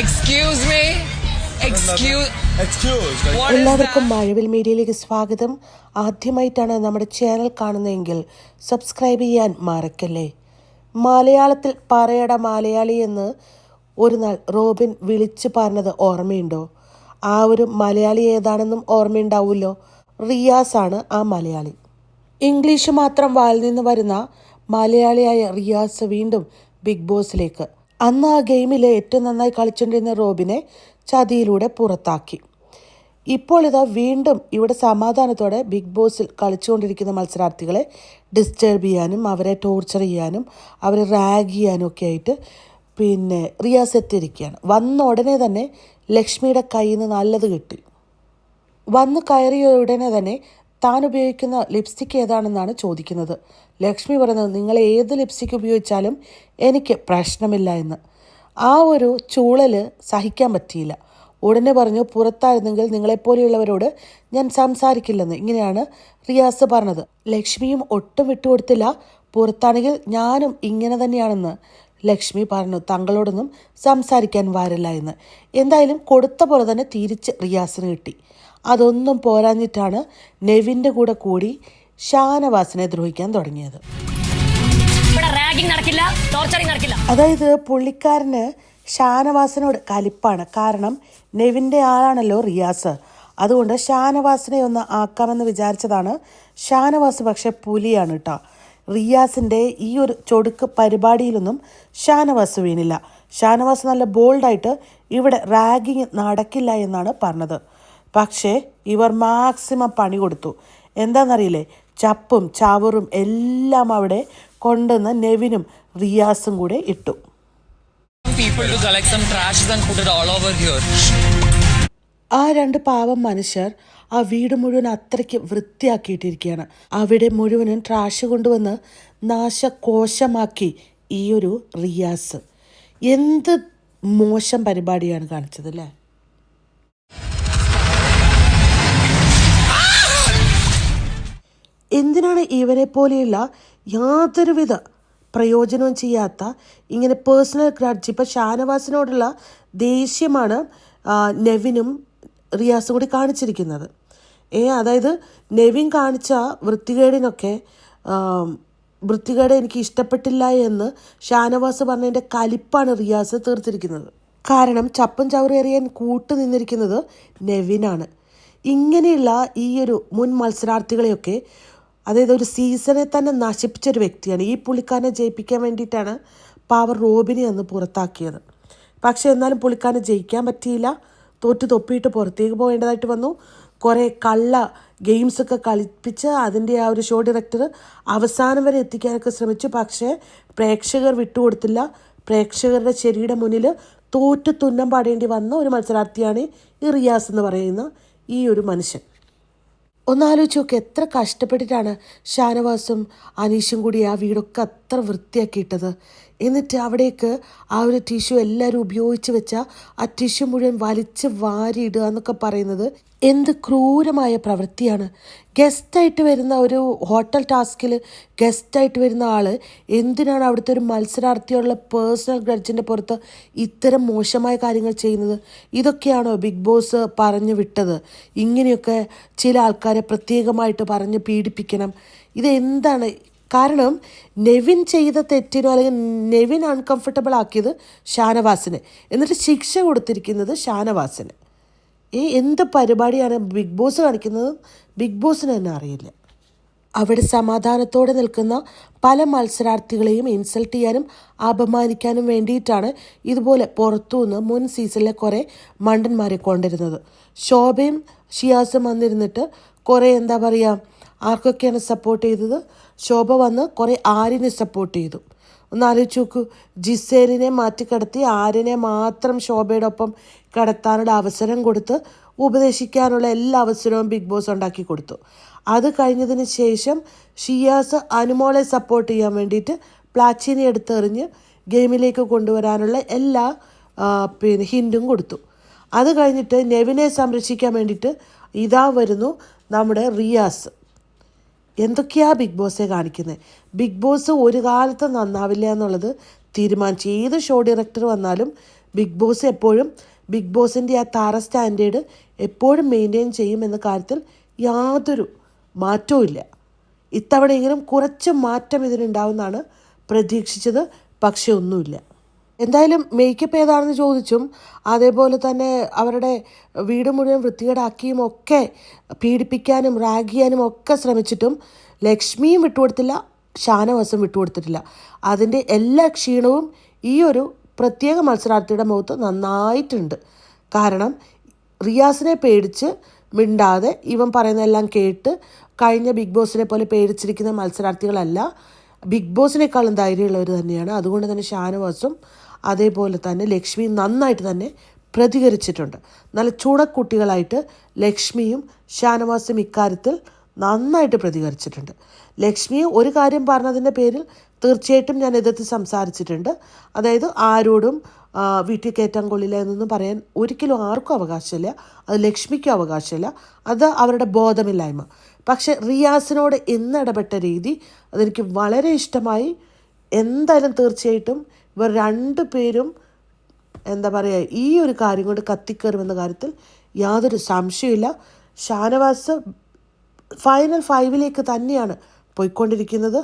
Excuse me? Excuse. Excuse. Like, What എല്ലാവർക്കും മഴവിൽ മീഡിയയിലേക്ക് സ്വാഗതം ആദ്യമായിട്ടാണ് നമ്മുടെ ചാനൽ കാണുന്നതെങ്കിൽ സബ്സ്ക്രൈബ് ചെയ്യാൻ മറക്കല്ലേ മലയാളത്തിൽ പറയട മലയാളി എന്ന് ഒരു നാൾ റോബിൻ വിളിച്ചു പറഞ്ഞത് ഓർമ്മയുണ്ടോ ആ ഒരു മലയാളി ഏതാണെന്നും ഓർമ്മയുണ്ടാവുമല്ലോ ആണ് ആ മലയാളി ഇംഗ്ലീഷ് മാത്രം വാൽ നിന്ന് വരുന്ന മലയാളിയായ റിയാസ് വീണ്ടും ബിഗ് ബോസിലേക്ക് അന്ന് ആ ഗെയിമിൽ ഏറ്റവും നന്നായി കളിച്ചുകൊണ്ടിരുന്ന റോബിനെ ചതിയിലൂടെ പുറത്താക്കി. ഇപ്പോൾ ഇതാ വീണ്ടും ഇവിടെ സമാധാനത്തോടെ ബിഗ് ബോസിൽ കളിച്ചുകൊണ്ടിരിക്കുന്ന മത്സരാർത്ഥികളെ ഡിസ്റ്റർബ് ചെയ്യാനും അവരെ ടോർച്ചർ ചെയ്യാനും അവരെ റാഗ് ചെയ്യാനും ഒക്കെ ആയിട്ട് പിന്നെ റിയാസ് എത്തിയിരിക്കുകയാണ് വന്ന ഉടനെ തന്നെ ലക്ഷ്മിയുടെ കയ്യിൽ നിന്ന് നല്ലത് കിട്ടി. വന്ന് കയറിയ ഉടനെ തന്നെ താൻ ഉപയോഗിക്കുന്ന ലിപ്സ്റ്റിക് ഏതാണെന്നാണ് ചോദിക്കുന്നത്. ലക്ഷ്മി പറയുന്നത് നിങ്ങൾ ഏത് ലിപ്സ്റ്റിക് ഉപയോഗിച്ചാലും എനിക്ക് പ്രശ്നമില്ല എന്ന്. ആ ഒരു ചൂളൽ സഹിക്കാൻ പറ്റിയില്ല. ഉടനെ പറഞ്ഞു പുറത്തായിരുന്നെങ്കിൽ നിങ്ങളെപ്പോലെയുള്ളവരോട് ഞാൻ സംസാരിക്കില്ലെന്ന്. ഇങ്ങനെയാണ് റിയാസ് പറഞ്ഞത്. ലക്ഷ്മിയും ഒട്ടും വിട്ടുകൊടുത്തില്ല. പുറത്താണെങ്കിൽ ഞാനും ഇങ്ങനെ തന്നെയാണെന്ന് ലക്ഷ്മി പറഞ്ഞു. തങ്ങളോടൊന്നും സംസാരിക്കാൻ വാരില്ല എന്ന്. എന്തായാലും കൊടുത്ത പോലെ തന്നെ തിരിച്ച് റിയാസിന് കിട്ടി. അതൊന്നും പോരാഞ്ഞിട്ടാണ് നെവിന്റെ കൂടെ കൂടി ഷാനവാസിനെ ദ്രോഹിക്കാൻ തുടങ്ങിയത്. അതായത് പുള്ളിക്കാരന് ഷാനവാസിനോട് കലിപ്പാണ്. കാരണം നെവിന്റെ ആളാണല്ലോ റിയാസ്. അതുകൊണ്ട് ഷാനവാസിനെ ഒന്ന് ആക്കാമെന്ന് വിചാരിച്ചതാണ് ഷാനവാസ് പക്ഷെ പുലിയാണ് കേട്ടോ റിയാസിന്റെ ഈ ഒരു ചൊടുക്ക് പരിപാടിയിലൊന്നും ഷാനവാസ് വീണില്ല. ഷാനവാസ് നല്ല ബോൾഡായിട്ട് ഇവിടെ റാഗിങ് നടക്കില്ല എന്നാണ് പറഞ്ഞത്. പക്ഷേ ഇവർ മാക്സിമം പണി കൊടുത്തു. എന്താണെന്നറിയില്ലേ ചപ്പും ചവറും എല്ലാം അവിടെ കൊണ്ടുവന്ന് നെവിനും റിയാസും കൂടെ ഇട്ടു. ആ രണ്ട് പാവം മനുഷ്യർ ആ വീട് മുഴുവൻ അത്രയ്ക്ക് വൃത്തിയാക്കിയിട്ടിരിക്കുകയാണ്. അവിടെ മുഴുവനും ട്രാഷ് കൊണ്ടുവന്ന് നാശകോശമാക്കി ഈ ഒരു റിയാസ്. എന്ത് മോശം പരിപാടിയാണ് കാണിച്ചത് അല്ലേ? എന്തിനാണ് ഇവരെ പോലെയുള്ള യാതൊരുവിധ പ്രയോജനവും ചെയ്യാത്ത ഇങ്ങനെ പേഴ്സണൽ ഗ്രഡ്ജ് ഇപ്പം ഷാനവാസിനോടുള്ള ദേഷ്യമാണ് നെവിനും റിയാസും കൂടി കാണിച്ചിരിക്കുന്നത്. ഏ അതായത് നെവിൻ കാണിച്ച വൃത്തികേടിനൊക്കെ വൃത്തികേട് എനിക്ക് ഇഷ്ടപ്പെട്ടില്ല എന്ന് ഷാനവാസ് പറഞ്ഞതിന്റെ കലിപ്പാണ് റിയാസ് തീർത്തിരിക്കുന്നത്. കാരണം ചപ്പൻ ചവറേറിയാൻ കൂട്ടു നിന്നിരിക്കുന്നത് നെവിനാണ്. ഇങ്ങനെയുള്ള ഈ ഒരു മുൻ മത്സരാർത്ഥികളെയൊക്കെ അതായത് ഒരു സീസണെ തന്നെ നശിപ്പിച്ചൊരു വ്യക്തിയാണ്. ഈ പുള്ളിക്കാരനെ ജയിപ്പിക്കാൻ വേണ്ടിയിട്ടാണ് പാവർ റോബിനെ അന്ന് പുറത്താക്കിയത്. പക്ഷേ എന്നാലും പുള്ളിക്കാരനെ ജയിക്കാൻ പറ്റിയില്ല. തോറ്റ് തൊപ്പിയിട്ട് പുറത്തേക്ക് പോകേണ്ടതായിട്ട് വന്നു. കുറേ കള്ള ഗെയിംസൊക്കെ കളിപ്പിച്ച് അതിന്റെ ആ ഒരു ഷോ ഡയറക്ടർ അവസാനം വരെ എത്തിക്കാനൊക്കെ ശ്രമിച്ചു. പക്ഷേ പ്രേക്ഷകർ വിട്ടുകൊടുത്തില്ല. പ്രേക്ഷകരുടെ ശരിയുടെ മുന്നിൽ തോറ്റ് തുന്നം പാടേണ്ടി വന്ന ഒരു മത്സരാർത്ഥിയാണ് ഈ റിയാസ് എന്ന് പറയുന്ന ഈ ഒരു മനുഷ്യൻ. ഒന്നാലോചിച്ച് നോക്ക് എത്ര കഷ്ടപ്പെട്ടിട്ടാണ് ഷാനവാസും അനീഷും കൂടി ആ വീടൊക്കെ അത്ര വൃത്തിയാക്കിയിട്ടത്. എന്നിട്ട് അവിടേക്ക് ആ ഒരു ടിഷ്യൂ എല്ലാവരും ഉപയോഗിച്ച് വെച്ച ആ ടിഷ്യൂ മുഴുവൻ വലിച്ച് വാരിയിടുക എന്നൊക്കെ പറയുന്നത് എന്ത് ക്രൂരമായ പ്രവൃത്തിയാണ്. ഗസ്റ്റായിട്ട് വരുന്ന ഒരു ഹോട്ടൽ ടാസ്കിൽ ഗസ്റ്റായിട്ട് വരുന്ന ആൾ എന്തിനാണ് അവിടുത്തെ ഒരു മത്സരാർത്ഥിയുള്ള പേഴ്സണൽ ഗ്രഡ്ജിന്റെ പുറത്ത് ഇത്തരം മോശമായ കാര്യങ്ങൾ ചെയ്യുന്നത്? ഇതൊക്കെയാണോ ബിഗ് ബോസ് പറഞ്ഞു വിട്ടത്? ഇങ്ങനെയൊക്കെ ചില ആൾക്കാരെ പ്രത്യേകമായിട്ട് പറഞ്ഞ് പീഡിപ്പിക്കണം. ഇത് എന്താണ്? കാരണം നെവിൻ ചെയ്ത തെറ്റിനോ അല്ലെങ്കിൽ നെവിൻ അൺകംഫർട്ടബിൾ ആക്കിയത് ഷാനവാസിനെ. എന്നിട്ട് ശിക്ഷ കൊടുത്തിരിക്കുന്നത് ഷാനവാസിന്. ഏ എന്ത് പരിപാടിയാണ് ബിഗ് ബോസ് കാണിക്കുന്നത്? ബിഗ് ബോസിന് തന്നെ അറിയില്ല. അവിടെ സമാധാനത്തോടെ നിൽക്കുന്ന പല മത്സരാർത്ഥികളെയും ഇൻസൾട്ട് ചെയ്യാനും അപമാനിക്കാനും വേണ്ടിയിട്ടാണ് ഇതുപോലെ പുറത്തുനിന്ന് മുൻ സീസണിലെ കുറേ മണ്ടന്മാരെ കൊണ്ടിരുന്നത് ശോഭയും ഷിയാസും വന്നിരുന്നിട്ട് കുറേ എന്താ പറയുക ആർക്കൊക്കെയാണ് സപ്പോർട്ട് ചെയ്തത്? ശോഭ വന്ന് കുറേ ആരിനെ സപ്പോർട്ട് ചെയ്തു. ഒന്ന് ആലോചിച്ച് നോക്കൂ ജിസേലിനെ മാറ്റിക്കടത്തി ആരിനെ മാത്രം ശോഭയുടെ ഒപ്പം കടത്താനുള്ള അവസരം കൊടുത്ത് ഉപദേശിക്കാനുള്ള എല്ലാ അവസരവും ബിഗ് ബോസ് ഉണ്ടാക്കി കൊടുത്തു. അത് കഴിഞ്ഞതിന് ശേഷം ഷിയാസ് അനുമോളെ സപ്പോർട്ട് ചെയ്യാൻ വേണ്ടിയിട്ട് പ്ലാച്ചിനെ എടുത്തെറിഞ്ഞ് ഗെയിമിലേക്ക് കൊണ്ടുവരാനുള്ള എല്ലാ പിന്നെ ഹിന്റും കൊടുത്തു. അത് കഴിഞ്ഞിട്ട് നെവിനെ സംരക്ഷിക്കാൻ വേണ്ടിയിട്ട് ഇതാ വരുന്നു നമ്മുടെ റിയാസ്. എന്തൊക്കെയാ ബിഗ് ബോസെ കാണിക്കുന്നത് ബിഗ് ബോസ് ഒരു കാലത്ത് നന്നാവില്ല എന്നുള്ളത് തീരുമാനിച്ചു. ഏത് ഷോ ഡയറക്ടർ വന്നാലും ബിഗ് ബോസ് എപ്പോഴും ബിഗ് ബോസിന്റെ ആ താര സ്റ്റാൻഡേർഡ് എപ്പോഴും മെയിന്റെയിൻ ചെയ്യും എന്ന കാര്യത്തിൽ യാതൊരു മാറ്റവും ഇല്ല. ഇത്തവണയെങ്കിലും കുറച്ച് മാറ്റം ഇതിനുണ്ടാവുമെന്നാണ് പ്രതീക്ഷിച്ചത്. പക്ഷേ ഒന്നുമില്ല. എന്തായാലും മേക്കപ്പ് ഏതാണെന്ന് ചോദിച്ചും അതേപോലെ തന്നെ അവരുടെ വീട് മുഴുവൻ വൃത്തികേടാക്കിയും ഒക്കെ പീഡിപ്പിക്കാനും റാഗ് ചെയ്യാനും ഒക്കെ ശ്രമിച്ചിട്ടും ലക്ഷ്മിയും വിട്ടുകൊടുത്തില്ല ഷാനവാസും വിട്ടുകൊടുത്തിട്ടില്ല. അതിന്റെ എല്ലാ ക്ഷീണവും ഈ ഒരു പ്രത്യേക മത്സരാർത്ഥിയുടെ മുഖത്ത് നന്നായിട്ടുണ്ട്. കാരണം റിയാസിനെ പേടിച്ച് മിണ്ടാതെ ഇവൻ പറയുന്നതെല്ലാം കേട്ട് കഴിഞ്ഞ ബിഗ് ബോസിനെ പോലെ പേടിച്ചിരിക്കുന്ന മത്സരാർത്ഥികളല്ല. ബിഗ് ബോസിനേക്കാളും ധൈര്യമുള്ളവർ തന്നെയാണ്. അതുകൊണ്ട് തന്നെ ഷാനവാസും അതേപോലെ തന്നെ ലക്ഷ്മി നന്നായിട്ട് തന്നെ പ്രതികരിച്ചിട്ടുണ്ട്. നല്ല ചുണക്കുട്ടികളായിട്ട് ലക്ഷ്മിയും ഷാനവാസും ഇക്കാര്യത്തിൽ നന്നായിട്ട് പ്രതികരിച്ചിട്ടുണ്ട്. ലക്ഷ്മിയെ ഒരു കാര്യം പറഞ്ഞതിന്റെ പേരിൽ തീർച്ചയായിട്ടും ഞാൻ എതിർത്ത് സംസാരിച്ചിട്ടുണ്ട്. അതായത് ആരോടും വീട്ടിൽ കയറ്റാൻ കൊള്ളില്ല എന്നൊന്നും പറയാൻ ഒരിക്കലും ആർക്കും അവകാശമില്ല. അത് ലക്ഷ്മിക്കും അവകാശമില്ല. അത് അവരുടെ ബോധമില്ലായ്മ. പക്ഷേ റിയാസിനോട് ഇന്നിടപെട്ട രീതി അതെനിക്ക് വളരെ ഇഷ്ടമായി. എന്തായാലും തീർച്ചയായിട്ടും ഇവർ രണ്ട് പേരും എന്താ പറയുക ഈ ഒരു കാര്യം കൊണ്ട് കത്തിക്കയറുമെന്ന കാര്യത്തിൽ യാതൊരു സംശയമില്ല ഷാനവാസ് ഫൈനൽ ഫൈവിലേക്ക് തന്നെയാണ് പോയിക്കൊണ്ടിരിക്കുന്നത്.